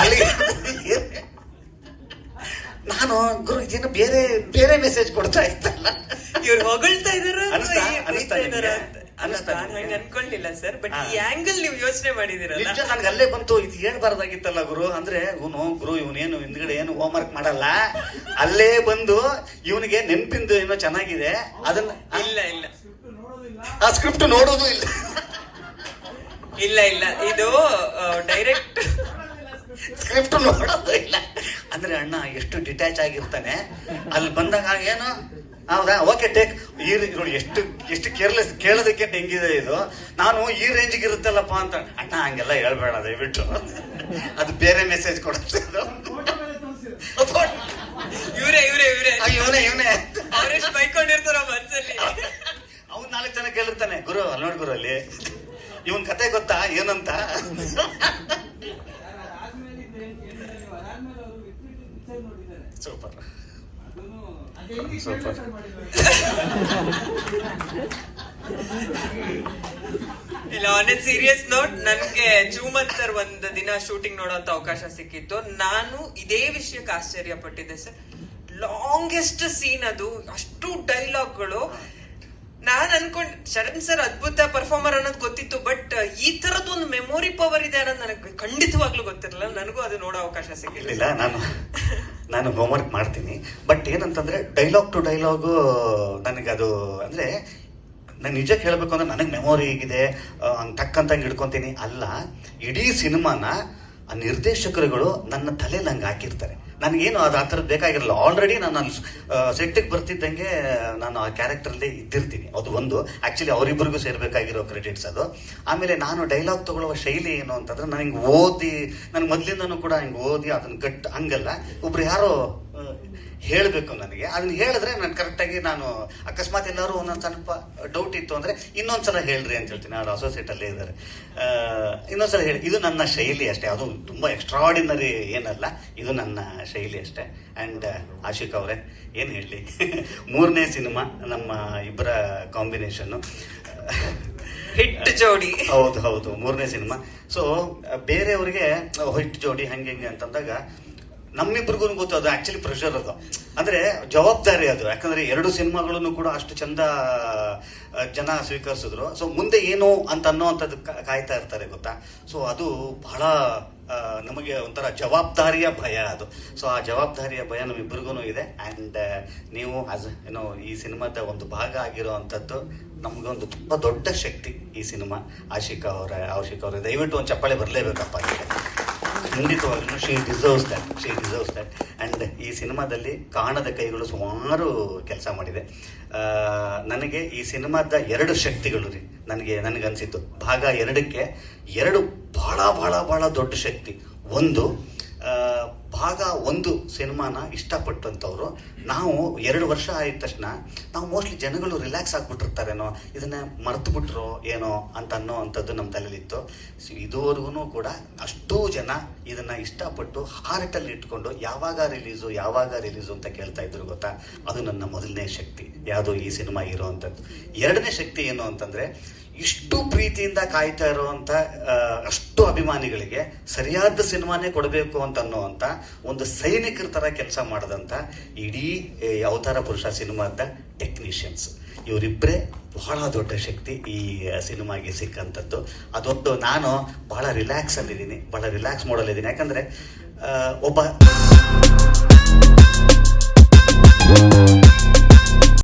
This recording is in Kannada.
ಅಲ್ಲಿ ನಾನು ಗುರು ಇದೇನು ಬೇರೆ ಬೇರೆ ಮೆಸೇಜ್ ಕೊಡ್ತಾ ಇತ್ತಲ್ಲ ಇವ್ರು ಹೊಗಳ್ತಾ ಇದಾರ ಸರ್ ಬಟ್. ಈ ಆಂಗಲ್ ನೀವು ಯೋಚನೆ ಮಾಡಿದಿರಲ್ಲ. ನನ್ಗೆ ಅಲ್ಲೇ ಬಂತು. ಇದು ಹೇಳ್ಬಾರ್ದಾಗಿತ್ತಲ್ಲ ಗುರು. ಅಂದ್ರೆ ಇವನು ಗುರು ಇವನೇನು ಹಿಂದ್ಗಡೆ ಏನು ಹೋಮ್ ವರ್ಕ್ ಮಾಡಲ್ಲ. ಅಲ್ಲೇ ಬಂದು ಇವನಿಗೆ ನೆನ್ಪಿಂದು ಏನೋ ಚೆನ್ನಾಗಿದೆ. ಅದನ್ನ ಇಲ್ಲ ಇಲ್ಲ. ಆ ಸ್ಕ್ರಿಪ್ಟ್ ನೋಡೋದು ಇಲ್ಲ. ಇಲ್ಲ ಇಲ್ಲ. ಇದು ಡೈರೆಕ್ಟ್ ಸ್ಕ್ರಿಪ್ಟ್ ನೋಡೋದು ಇಲ್ಲ. ಅಂದ್ರೆ ಅಣ್ಣ ಎಷ್ಟು ಡಿಟ್ಯಾಚ್ ಆಗಿರ್ತಾನೆ. ಅಲ್ಲಿ ಬಂದಾಗ ಏನು? ಹೌದಾ? ಓಕೆ ಟೇಕ್ ಈ ನೋಡಿ ಎಷ್ಟು ಎಷ್ಟು ಕೇರ್ಲೆಸ್ ಕೇಳೋದಕ್ಕೆ ಹೆಂಗಿದೆ ಇದು? ನಾನು ಈ ರೇಂಜ್ಗೆ ಇರುತ್ತಲ್ಲಪ್ಪ ಅಂತ. ಅಣ್ಣ ಹಂಗೆಲ್ಲ ಹೇಳ್ಬೇಡ ದಯವಿಟ್ಟು. ಅದು ಬೇರೆ ಮೆಸೇಜ್ ಕೊಡುತ್ತೆ. ಇವರೇ ಇವರೇ ಇವ್ರೆ. ಇವನೇ ಇವನೇ. ಅವರೆಷ್ಟು ಬೈಕೊಂಡಿರ್ತಾರ ಮನ್ಸಲ್ಲಿ. ಅವ್ನು ನಾಲ್ಕು ಜನ ಕೇಳಿರ್ತಾನೆ ಗುರು ಅಲ್ಲಿ ನೋಡಿ ಗುರು ಅಲ್ಲಿ. ಇವನ್ ಕತೆ ಗೊತ್ತಾ? ಏನಂತ? ಸೂಪರ್. ಸೂಪರ್. ಇಲ್ಲ ಆನ್ ಸೀರಿಯಸ್ ನೋಟ್ ನನ್ಗೆ ಚೂಮನ್ ಸರ್ ಒಂದ್ ದಿನ ಶೂಟಿಂಗ್ ನೋಡೋಂತ ಅವಕಾಶ ಸಿಕ್ಕಿತ್ತು. ನಾನು ಇದೇ ವಿಷಯಕ್ಕೆ ಆಶ್ಚರ್ಯ ಪಟ್ಟಿದ್ದೆ ಸರ್ ಲಾಂಗೆಸ್ಟ್ ಸೀನ್ ಅದು ಅಷ್ಟು ಡೈಲಾಗ್ಗಳು ನಾನ್ ಅನ್ಕೊಂಡ್ ಶರಣ್ ಸರ್ ಅದ್ಭುತ ಪರ್ಫಾರ್ಮರ್ ಅನ್ನೋದು ಗೊತ್ತಿತ್ತು ಬಟ್ ಈ ತರದ್ ಒಂದು ಮೆಮೊರಿ ಪವರ್ ಇದೆ ಅನ್ನೋದು ನನಗೆ ಖಂಡಿತವಾಗ್ಲೂ ಗೊತ್ತಿರಲಿಲ್ಲ ನನಗೂ ಅದು ನೋಡೋ ಅವಕಾಶ ಸಿಗಲಿಲ್ಲ. ನಾನು ನಾನು ನಾನು ಹೋಮ್ವರ್ಕ್ ಮಾಡ್ತೀನಿ. ಬಟ್ ಏನಂತಂದ್ರೆ ಡೈಲಾಗ್ ಟು ಡೈಲಾಗು ನನಗೆ ಅದು, ಅಂದ್ರೆ, ನಾನು ನಿಜಕ್ಕೆ ಹೇಳಬೇಕು ಅಂದ್ರೆ ನನಗೆ ಮೆಮೊರಿ ಹೀಗಿದೆ ಹಂಗೆ ಟಕ್ಕಂತಂಗೆ ಹಿಡ್ಕೊತೀನಿ ಅಲ್ಲ. ಇಡೀ ಸಿನಿಮಾನ ಆ ನಿರ್ದೇಶಕರುಗಳು ನನ್ನ ತಲೆಯಲ್ಲಿ ಹಂಗೆ ಹಾಕಿರ್ತಾರೆ. ನನಗೇನು ಅದು ಆ ಥರದ್ದು ಬೇಕಾಗಿರಲ್ಲ. ಆಲ್ರೆಡಿ ನಾನು ಅಲ್ಲಿ ಸೆಟ್ಟಿಗೆ ಬರ್ತಿದ್ದಂಗೆ, ನಾನು ಆ ಕ್ಯಾರೆಕ್ಟರಲ್ಲಿ ಇದ್ದಿರ್ತೀನಿ. ಅದು ಒಂದು. ಆ್ಯಕ್ಚುಲಿ ಅವರಿಬ್ಬರಿಗೂ ಸೇರಬೇಕಾಗಿರೋ ಕ್ರೆಡಿಟ್ಸ್ ಅದು. ಆಮೇಲೆ ನಾನು ಡೈಲಾಗ್ ತಗೊಳ್ಳುವ ಶೈಲಿ ಏನು ಅಂತಂದ್ರೆ ನನಗೆ ಓದಿ, ನನಗೆ ಮೊದಲಿಂದನೂ ಕೂಡ ಹಿಂಗೆ ಓದಿ ಅದನ್ನು ಗಟ್ ಹಂಗಲ್ಲ. ಒಬ್ರು ಯಾರೋ ಹೇಳಬೇಕು ನನಗೆ. ಅದನ್ನ ಹೇಳಿದ್ರೆ ನಾನು ಕರೆಕ್ಟಾಗಿ ನಾನು ಅಕಸ್ಮಾತ್ ಎಲ್ಲರೂ ಒಂದೊಂದು ಸ್ವಲ್ಪ ಡೌಟ್ ಇತ್ತು ಅಂದ್ರೆ ಇನ್ನೊಂದ್ಸಲ ಹೇಳ್ರಿ ಅಂತ ಹೇಳ್ತೀನಿ. ಅವ್ರು ಅಸೋಸಿಯೇಟ್ ಅಲ್ಲೇ ಇದ್ದಾರೆ. ಇನ್ನೊಂದು ಸಲ ಹೇಳಿ. ಇದು ನನ್ನ ಶೈಲಿ ಅಷ್ಟೇ. ಅದು ತುಂಬಾ ಎಕ್ಸ್ಟ್ರಾಡಿನರಿ ಏನಲ್ಲ ಇದು ನನ್ನ ಶೈಲಿ ಅಷ್ಟೇ. ಅಂಡ್ ಆಶಿಕ್ ಅವರೇ ಏನು ಹೇಳಲಿ ಮೂರನೇ ಸಿನಿಮಾ ನಮ್ಮ ಇಬ್ಬರ ಕಾಂಬಿನೇಷನ್ನು. ಹಿಟ್ ಜೋಡಿ. ಹೌದು ಹೌದು. ಮೂರನೇ ಸಿನಿಮಾ. ಸೊ ಬೇರೆಯವರಿಗೆ ಹಿಟ್ ಜೋಡಿ ಹಂಗೆ ಹಿಂಗೆ ಅಂತಂದಾಗ ನಮ್ಮಿಬ್ರಿಗೂ ಗೊತ್ತು, ಅದು ಆಕ್ಚುಲಿ ಪ್ರೆಷರ್ ಅದು. ಅಂದ್ರೆ ಜವಾಬ್ದಾರಿ ಅದು. ಯಾಕಂದ್ರೆ ಎರಡು ಸಿನಿಮಾಗಳನ್ನು ಕೂಡ ಅಷ್ಟು ಚಂದ ಜನ ಸ್ವೀಕರಿಸಿದ್ರು. ಸೊ ಮುಂದೆ ಏನು ಅಂತ ಅನ್ನೋವಂಥದ್ದು ಕಾಯ್ತಾ ಇರ್ತಾರೆ, ಗೊತ್ತಾ? ಸೊ ಅದು ಬಹಳ ನಮಗೆ ಒಂಥರ ಜವಾಬ್ದಾರಿಯ ಭಯ ಅದು. ಸೊ ಆ ಜವಾಬ್ದಾರಿಯ ಭಯ ನಮ್ಮಿಬ್ಬರಿಗೂ ಇದೆ. ಅಂಡ್ ನೀವು ಆಸ್ ಏನೋ ಈ ಸಿನಿಮಾದ ಒಂದು ಭಾಗ ಆಗಿರೋ ಅಂಥದ್ದು ನಮಗೊಂದು ತುಂಬ ದೊಡ್ಡ ಶಕ್ತಿ ಈ ಸಿನಿಮಾ. ಆಶಿಕಾ ಅವರ, ಆಶಿಕ ಅವರ. ದಯವಿಟ್ಟು ಒಂದು ಚಪ್ಪಾಳೆ ಬರಲೇಬೇಕಪ್ಪ. ಖಂಡಿತವಾಗ್ಲೂ she deserves that she deserves that and ಈ ಸಿನಿಮಾದಲ್ಲಿ ಕಾಣದ ಕೈಗಳು ಸುಮಾರು ಕೆಲಸ ಮಾಡಿದೆ. ನನಗೆ ಈ ಸಿನಿಮಾದ ಎರಡು ಶಕ್ತಿಗಳು ರೀ. ನನಗೆ, ನನಗನ್ಸಿತ್ತು. ಭಾಗ ಎರಡಕ್ಕೆ ಎರಡು ಭಾಳ ಭಾಳ ಭಾಳ ದೊಡ್ಡ ಶಕ್ತಿ. ಒಂದು ಭಾಗ ಒಂದು ಸಿನಿಮಾನ ಇಷ್ಟಪಟ್ಟಂಥವ್ರು. ನಾವು ಎರಡು ವರ್ಷ ಆದ ತಕ್ಷಣ ನಾವು ಮೋಸ್ಟ್ಲಿ ಜನಗಳು ರಿಲ್ಯಾಕ್ಸ್ ಆಗಿಬಿಟ್ಟಿರ್ತಾರೇನೋ, ಇದನ್ನ ಮರೆತು ಬಿಟ್ರು ಏನೋ ಅಂತ ಅನ್ನೋ ಅಂಥದ್ದು ನಮ್ಮ ತಲೆಯಲ್ಲಿತ್ತು. ಇದುವರೆಗೂ ಕೂಡ ಅಷ್ಟೂ ಜನ ಇದನ್ನ ಇಷ್ಟಪಟ್ಟು ಹಾರ್ಟಲ್ಲಿ ಇಟ್ಕೊಂಡು ಯಾವಾಗ ರಿಲೀಸು ಯಾವಾಗ ರಿಲೀಸು ಅಂತ ಕೇಳ್ತಾ ಇದ್ರು ಗೊತ್ತಾ? ಅದು ನನ್ನ ಮೊದಲನೇ ಶಕ್ತಿ. ಯಾವುದು ಈ ಸಿನಿಮಾ ಇರೋ ಅಂಥದ್ದು ಎರಡನೇ ಶಕ್ತಿ ಏನು ಅಂತಂದ್ರೆ ಇಷ್ಟು ಪ್ರೀತಿಯಿಂದ ಕಾಯ್ತಾ ಇರುವಂತ ಅಷ್ಟು ಅಭಿಮಾನಿಗಳಿಗೆ ಸರಿಯಾದ ಸಿನಿಮಾನೇ ಕೊಡಬೇಕು ಅಂತ ಅನ್ನುವಂತ ಒಂದು ಸೈನಿಕರ ತರ ಕೆಲಸ ಮಾಡದಂತ ಇಡೀ ಅವತಾರ ಪುರುಷ ಸಿನಿಮಾದ ಟೆಕ್ನಿಷಿಯನ್ಸ್. ಇವರಿಬ್ಬರೇ ಬಹಳ ದೊಡ್ಡ ಶಕ್ತಿ ಈ ಸಿನಿಮಾಗೆ ಸಿಕ್ಕಂಥದ್ದು. ಅದೊಂದು ನಾನು ಬಹಳ ರಿಲ್ಯಾಕ್ಸ್ ಅಲ್ಲಿದ್ದೀನಿ. ಬಹಳ ರಿಲ್ಯಾಕ್ಸ್ ಮಾಡಲಿದ್ದೀನಿ ಯಾಕಂದ್ರೆ ಒಬ್ಬ